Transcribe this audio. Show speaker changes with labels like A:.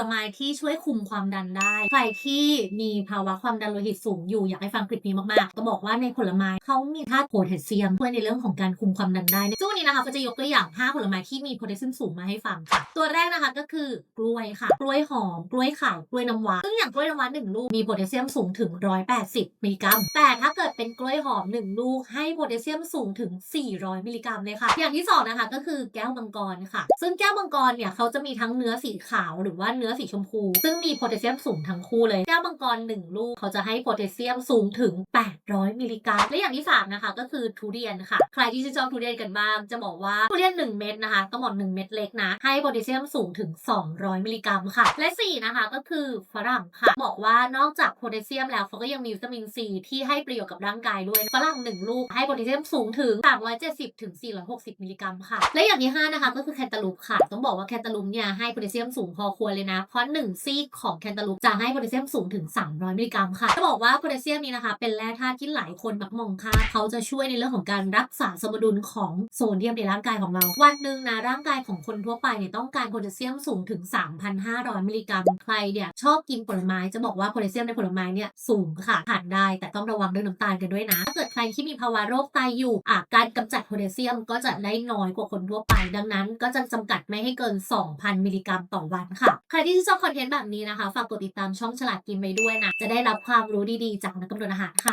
A: ลไม้ที่ช่วยคุมความดันได้ ใครที่มีภาวะความดันโลหิตสูงอยู่อยากให้ฟังคลิปนี้มากๆจะบอกว่าในผลไม้เขามีธาตุโพแทสเซียมช่วยในเรื่องของการคุมความดันได้ซึ่งวันนี้นะคะก็จะยกตัวอย่าง5ผลไม้ที่มีโพแทสเซียมสูงมาให้ฟังค่ะ ตัวแรกนะคะก็คือกล้วยค่ะ กล้วยหอม กล้วยขาว กล้วยน้ำว้า ซึ่งอย่างกล้วยน้ำว้าหนึ่งลูกมีโพแทสเซียมสูงถึง 180 มิลลิกรัม แต่ถ้าเกิดเป็นกล้วยหอมหนึ่งลูกให้โพแทสเซียมสูงถึง 400 มิลลิกรัมเลยค่ะ อย่างที่สองนะคะก็คือแก้วมังกรค่ะ ซึ่งแก้วมังกรเนี่ยเขาจะมีทั้งเนื้อสีขาวหรือว่าเนื้อสีชมพู ซึ่งมีโพแทสเซียมสูงทั้งคู่เลยแก้วมังกรหนึ่งลูก เขาจะให้โพแทสเซียมสูงถึง 800 มิลลิกรัม และอย่างที่สามนะคะ ก็คือทุเรียนค่ะ ใครที่ชื่นชอบทุเรียนกันบ้าง จะบอกว่าทุเรียน 1 เม็ดนะคะต้องบอก1เม็ดเล็กนะ ให้โพแทสเซียมสูงถึง 200 มิลลิกรัมค่ะ และ 4 นะคะก็คือฝรั่งค่ะ บอกว่านอกจากโพแทสเซียมแล้วเขาก็ยังมีวิตามินซีที่ให้ประโยชน์กับร่างกายด้วยฝรั่ง 1 ลูกให้โพแทสเซียมสูงถึง 370ถึง460 มิลลิกรัมค่ะ และอย่างที่5นะคะก็คือแคนตาลูปค่ะ ต้องบอกว่าแคนตาลูปเนี่ยให้โพแทสเซียมสูงพอควรเลยนะเพราะ1ซีกของแคนตาลูปจะให้โพแทสเซียมสูงถึง 300 มิลลิกรัมค่ะจะบอกว่าโพแทสเซียมนี้นะคะ เป็นแร่ธาตุที่หลายคนมักมองข้าเขาจะช่วยในเรื่องของการรักษาสมดุลของโซเดียมในร่างกายของเรา วันหนึ่งนะร่างกายของคนทั่วไปเนี่ยต้องการโพแทสเซียมสูงถึง 3,500 มิลลิกรัม ใครเนี่ยชอบกินผลไม้จะบอกว่าโพแทสเซียมในผลไม้เนี่ยสูงค่ะทานได้ แต่ต้องระวังเรื่องน้ำตาลกันด้วยนะถ้าเกิดใครที่มีภาวะโรคไตอยู่อะการกำจัดโพแทสเซียมก็จะได้น้อยกว่าคนทั่วไป ดังนั้น ก็จะจำกัดไม่ให้เกิน 2,000 มิลลิกรัมต่อวันค่ะใครที่ที่ชอบคอนเทนต์แบบนี้นะคะ ฝากกดติดตามช่องฉลาดกินไปด้วยนะ จะได้รับความรู้ดีๆ จากนักกำหนดอาหารค่ะ